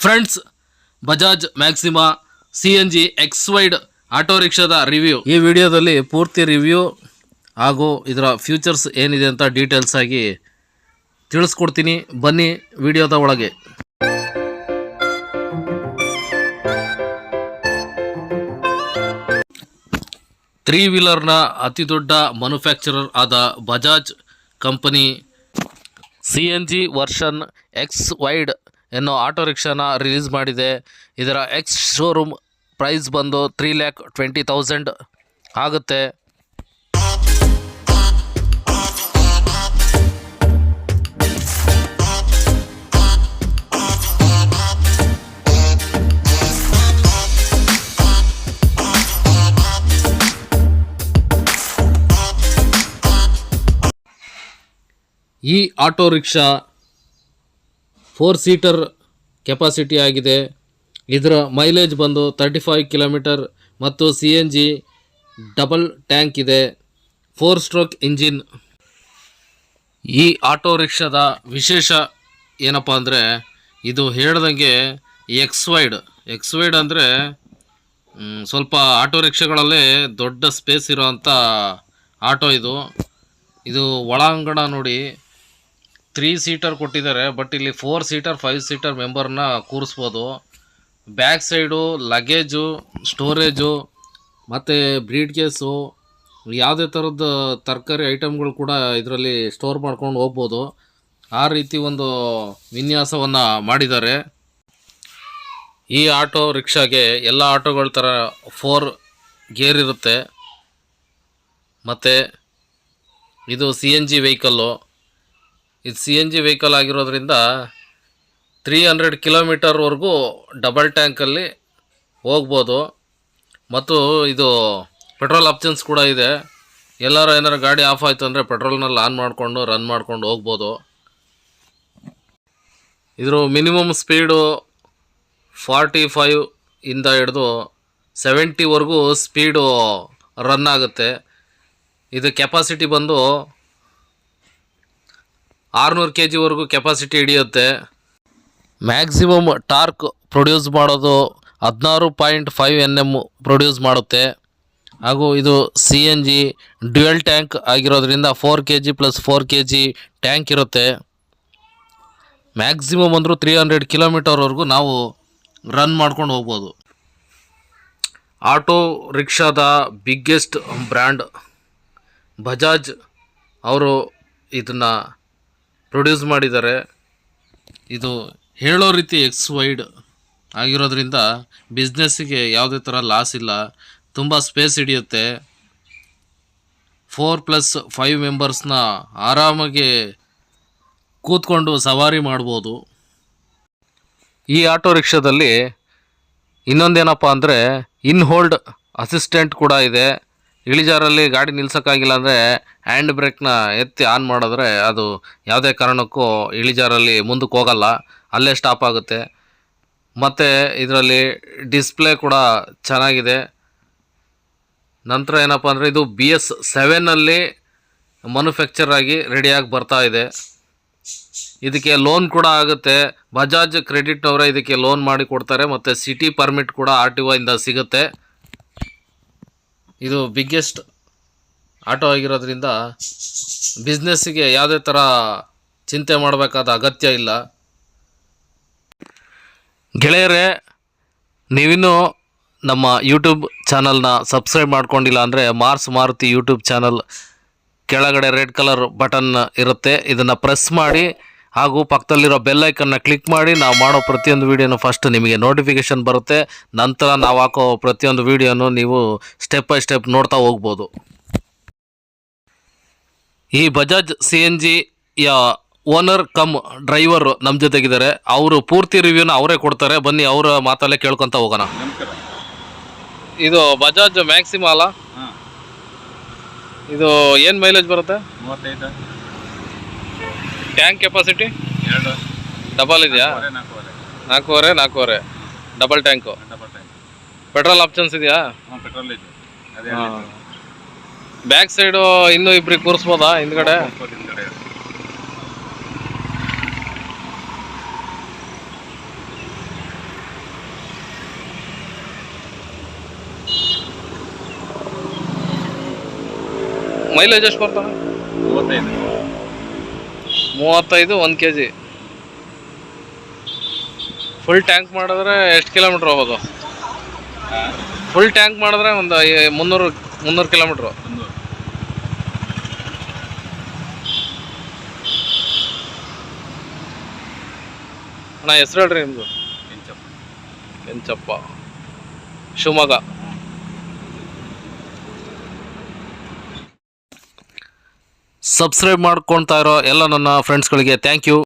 Friends Bajaj Maxima C N G X wide auto ರಿಕ್ಷಾದ review ಈ ವಿಡಿಯೋದಲ್ಲಿ ಪೂರ್ತಿ review ಹಾಗೂ ಇದರ ಫ್ಯೂಚರ್ಸ್ ಏನಿದೆ ಅಂತ ಡೀಟೇಲ್ಸ್ ಆಗಿ ತಿಳಿಸ್ಕೊಡ್ತೀನಿ. ಬನ್ನಿ ವಿಡಿಯೋದ ಒಳಗೆ. ತ್ರೀ ವೀಲರ್ನ ಅತಿ ದೊಡ್ಡ ಮ್ಯಾನುಫ್ಯಾಕ್ಚರರ್ ಆದ Bajaj company C N G version X wide ಎನ್ನೋ auto ರಿಕ್ಷಾನ ರಿಲೀಸ್ ಮಾಡಿದೆ. ಇದರ ಎಕ್ಸ್ ಶೋರೂಮ್ ಪ್ರೈಸ್ ಬಂದು ತ್ರೀ ಲ್ಯಾಕ್ ಟ್ವೆಂಟಿ ತೌಸಂಡ್ ಆಗುತ್ತೆ. ಈ auto rickshaw four seater capacity ಆಗಿದೆ. ಇದರ ಮೈಲೇಜ್ ಬಂದು ತರ್ಟಿ ಫೈವ್ ಕಿಲೋಮೀಟರ್ ಮತ್ತು C N G double tank ಇದೆ. ಫೋರ್ ಸ್ಟ್ರೋಕ್ ಇಂಜಿನ್ ಈ ಆಟೋ ರಿಕ್ಷಾದ ವಿಶೇಷ ಏನಪ್ಪ ಅಂದರೆ ಇದು ಹೇಳ್ದಂಗೆ ಎಕ್ಸ್ ವೈಡ್ ಎಕ್ಸ್ ವೈಡ್ ಅಂದರೆ ಸ್ವಲ್ಪ ಆಟೋ ರಿಕ್ಷಾಗಳಲ್ಲೇ ದೊಡ್ಡ ಸ್ಪೇಸ್ ಇರೋವಂಥ ಆಟೋ ಇದು. ಇದು ಒಳಾಂಗಣ ನೋಡಿ ತ್ರೀ ಸೀಟರ್ ಕೊಟ್ಟಿದ್ದಾರೆ ಬಟ್ ಇಲ್ಲಿ ಫೋರ್ ಸೀಟರ್ ಫೈವ್ ಸೀಟರ್ ಮೆಂಬರ್ನ ಕೂರಿಸ್ಬೋದು. ಬ್ಯಾಕ್ ಸೈಡು ಲಗೇಜು ಸ್ಟೋರೇಜು ಮತ್ತು ಬ್ರೀಡ್ ಕೇಸು ಯಾವುದೇ ಥರದ ತರಕಾರಿ ಐಟಮ್ಗಳು ಕೂಡ ಇದರಲ್ಲಿ ಸ್ಟೋರ್ ಮಾಡ್ಕೊಂಡು ಹೋಗ್ಬೋದು. ಆ ರೀತಿ ಒಂದು ವಿನ್ಯಾಸವನ್ನು ಮಾಡಿದ್ದಾರೆ. ಈ ಆಟೋ ರಿಕ್ಷಾಗೆ ಎಲ್ಲ ಆಟೋಗಳ ಥರ ಫೋರ್ ಗೇರ್ ಇರುತ್ತೆ. ಮತ್ತು ಇದು ಸಿ ಎನ್ ಜಿ ವೆಹಿಕಲ್ಲು ಇದು ಸಿ ಎನ್ ಜಿ ವೆಹಿಕಲ್ ಆಗಿರೋದ್ರಿಂದ ತ್ರೀ ಹಂಡ್ರೆಡ್ ಕಿಲೋಮೀಟರ್ವರೆಗೂ ಡಬಲ್ ಟ್ಯಾಂಕಲ್ಲಿ ಹೋಗ್ಬೋದು. ಮತ್ತು ಇದು ಪೆಟ್ರೋಲ್ ಆಪ್ಷನ್ಸ್ ಕೂಡ ಇದೆ. ಎಲ್ಲರೂ ಏನಾರು ಗಾಡಿ ಆಫ್ ಆಯಿತು ಅಂದರೆ ಪೆಟ್ರೋಲ್ನಲ್ಲಿ ಆನ್ ಮಾಡಿಕೊಂಡು ರನ್ ಮಾಡ್ಕೊಂಡು ಹೋಗ್ಬೋದು. ಇದ್ರ ಮಿನಿಮಮ್ ಸ್ಪೀಡು ಫಾರ್ಟಿ ಫೈವ್ ಇಂದ ಹಿಡಿದು ಸೆವೆಂಟಿವರೆಗೂ ಸ್ಪೀಡು ರನ್ ಆಗುತ್ತೆ. ಇದು ಕೆಪಾಸಿಟಿ ಬಂದು ಆರುನೂರು ಕೆ ಜಿವರೆಗೂ ಕೆಪಾಸಿಟಿ ಹಿಡಿಯುತ್ತೆ. ಮ್ಯಾಕ್ಸಿಮಮ್ ಟಾರ್ಕ್ ಪ್ರೊಡ್ಯೂಸ್ ಮಾಡೋದು ಹದಿನಾರು point five N M produce ಮಾಡುತ್ತೆ. ಹಾಗೂ ಇದು C N G dual tank ಆಗಿರೋದ್ರಿಂದ four K G plus four K G tank ಇರುತ್ತೆ. ಮ್ಯಾಕ್ಸಿಮಮ್ ಅಂದರೂ ತ್ರೀ ಹಂಡ್ರೆಡ್ ಕಿಲೋಮೀಟರ್ವರೆಗೂ ನಾವು ರನ್ ಮಾಡ್ಕೊಂಡು ಹೋಗ್ಬೋದು. ಆಟೋ ರಿಕ್ಷಾದ ಬಿಗ್ಗೆಸ್ಟ್ ಬ್ರ್ಯಾಂಡ್ ಬಜಾಜ್ ಅವರು ಇದನ್ನು ಪ್ರೊಡ್ಯೂಸ್ ಮಾಡಿದ್ದಾರೆ. ಇದು ಹೇಳೋ ರೀತಿ ಎಕ್ಸ್ ವೈಡ್ ಆಗಿರೋದ್ರಿಂದ ಬಿಸ್ನೆಸ್ಸಿಗೆ ಯಾವುದೇ ಥರ ಲಾಸ್ ಇಲ್ಲ. ತುಂಬ ಸ್ಪೇಸ್ ಹಿಡಿಯುತ್ತೆ. ಫೋರ್ ಪ್ಲಸ್ ಫೈವ್ ಮೆಂಬರ್ಸ್ನ ಆರಾಮಾಗಿ ಕೂತ್ಕೊಂಡು ಸವಾರಿ ಮಾಡ್ಬೋದು. ಈ ಆಟೋ ರಿಕ್ಷಾದಲ್ಲಿ ಇನ್ನೊಂದೇನಪ್ಪ ಅಂದರೆ ಇನ್ ಹೋಲ್ಡ್ ಅಸಿಸ್ಟೆಂಟ್ ಕೂಡ ಇದೆ. ಇಳಿಜಾರಲ್ಲಿ ಗಾಡಿ ನಿಲ್ಸೋಕ್ಕಾಗಿಲ್ಲ ಅಂದರೆ ಹ್ಯಾಂಡ್ ಬ್ರೇಕ್ನ ಎತ್ತಿ ಆನ್ ಮಾಡಿದ್ರೆ ಅದು ಯಾವುದೇ ಕಾರಣಕ್ಕೂ ಇಳಿಜಾರಲ್ಲಿ ಮುಂದಕ್ಕೆ ಹೋಗಲ್ಲ, ಅಲ್ಲೇ ಸ್ಟಾಪ್ ಆಗುತ್ತೆ. ಮತ್ತು ಇದರಲ್ಲಿ ಡಿಸ್ಪ್ಲೇ ಕೂಡ ಚೆನ್ನಾಗಿದೆ. ನಂತರ ಏನಪ್ಪ ಅಂದರೆ ಇದು ಬಿ ಎಸ್ ಸೆವೆನಲ್ಲಿ ಮ್ಯಾನುಫ್ಯಾಕ್ಚರ್ ಆಗಿ ರೆಡಿಯಾಗಿ ಬರ್ತಾ ಇದೆ. ಇದಕ್ಕೆ ಲೋನ್ ಕೂಡ ಆಗುತ್ತೆ. ಬಜಾಜ್ ಕ್ರೆಡಿಟ್ನವರೇ ಇದಕ್ಕೆ ಲೋನ್ ಮಾಡಿ ಕೊಡ್ತಾರೆ, ಮತ್ತು ಸಿಟಿ ಪರ್ಮಿಟ್ ಕೂಡ ಆರ್ ಟಿ ಇಂದ ಸಿಗುತ್ತೆ. ಇದು ಬಿಗ್ಗೆಸ್ಟ್ ಆಟೋ ಆಗಿರೋದ್ರಿಂದ ಬಿಸ್ನೆಸ್ಸಿಗೆ ಯಾವುದೇ ಥರ ಚಿಂತೆ ಮಾಡಬೇಕಾದ ಅಗತ್ಯ ಇಲ್ಲ. ಗೆಳೆಯರೇ, ನೀವಿನ್ನೂ ನಮ್ಮ ಯೂಟ್ಯೂಬ್ ಚಾನಲ್ನ ಸಬ್ಸ್ಕ್ರೈಬ್ ಮಾಡ್ಕೊಂಡಿಲ್ಲ ಅಂದರೆ ಮಾರ್ಸ್ ಮಾರುತಿ ಯೂಟ್ಯೂಬ್ ಚಾನಲ್ ಕೆಳಗಡೆ ರೆಡ್ ಕಲರ್ ಬಟನ್ ಇರುತ್ತೆ. ಇದನ್ನು ಪ್ರೆಸ್ ಮಾಡಿ ಹಾಗೂ ಪಕ್ಕದಲ್ಲಿರೋ ಬೆಲ್ ಐಕನ್ನ ಕ್ಲಿಕ್ ಮಾಡಿ ನಾವು ಮಾಡೋ ಪ್ರತಿಯೊಂದು ವೀಡಿಯೋನು ಫಸ್ಟ್ ನಿಮಗೆ ನೋಟಿಫಿಕೇಷನ್ ಬರುತ್ತೆ. ನಂತರ ನಾವು ಹಾಕೋ ಪ್ರತಿಯೊಂದು ವೀಡಿಯೋನು ನೀವು ಸ್ಟೆಪ್ ಬೈ ಸ್ಟೆಪ್ ನೋಡ್ತಾ ಹೋಗ್ಬೋದು. ಈ ಬಜಾಜ್ ಸಿ ಎನ್ ಜಿಯ ಓನರ್ ಕಮ್ ಡ್ರೈವರ್ ನಮ್ಮ ಜೊತೆಗಿದ್ದಾರೆ. ಅವರು ಪೂರ್ತಿ ರಿವ್ಯೂನ ಅವರೇ ಕೊಡ್ತಾರೆ. ಬನ್ನಿ ಅವರ ಮಾತಲ್ಲೇ ಕೇಳ್ಕೊತ ಹೋಗೋಣ. ಇದು ಬಜಾಜ್ ಮ್ಯಾಕ್ಸಿಮ ಅಲ್ಲ? ಇದು ಏನು ಮೈಲೇಜ್ ಬರುತ್ತೆ? ಟ್ಯಾಂಕ್ ಕೆಪಾಸಿಟಿ ಎರಡು. ಡಬಲ್ ಇದೆಯಾ? ನಾಲ್ಕೂವರೆ ನಾಲ್ಕೂವರೆ. ಡಬಲ್ ಟ್ಯಾಂಕು ಪೆಟ್ರೋಲ್ ಆಪ್ಷನ್ಸ್ ಇದೆಯಾ? ಅದೇ ಹಾಂ. ಬ್ಯಾಕ್ ಸೈಡು ಇನ್ನೂ ಇಬ್ಬರಿಗೆ ಕೂರಿಸ್ಬೋದಾ ಹಿಂದ್ಗಡೆ? ಹಿಂದ್ಗಡೆ. ಮೈಲೇಜ್ ಎಷ್ಟು ಬರ್ತಾನೆ ಮೂವತ್ತೈದು. ಮೂವತ್ತೈದು ಒಂದು ಕೆ ಜಿ ಫುಲ್ ಟ್ಯಾಂಕ್ ಮಾಡಿದ್ರೆ ಎಷ್ಟು ಕಿಲೋಮೀಟ್ರ್ ಹೋಗೋದು? ಫುಲ್ ಟ್ಯಾಂಕ್ ಮಾಡಿದ್ರೆ ಒಂದು ಮುನ್ನೂರು ಮುನ್ನೂರು ಕಿಲೋಮೀಟ್ರ್ ಅಣ್ಣ ಹೆಸ್ರು ಹೇಳ್ರಿ ನಿಮ್ಮದು ಕೆಂಚಪ್ಪ. ಶಿವಮೊಗ್ಗ. ಸಬ್ಸ್ಕ್ರೈಬ್ ಮಾಡ್ಕೊಳ್ತಾ ಇರೋ ಎಲ್ಲ ನನ್ನ ಫ್ರೆಂಡ್ಸ್ಗಳಿಗೆ ಥ್ಯಾಂಕ್ ಯು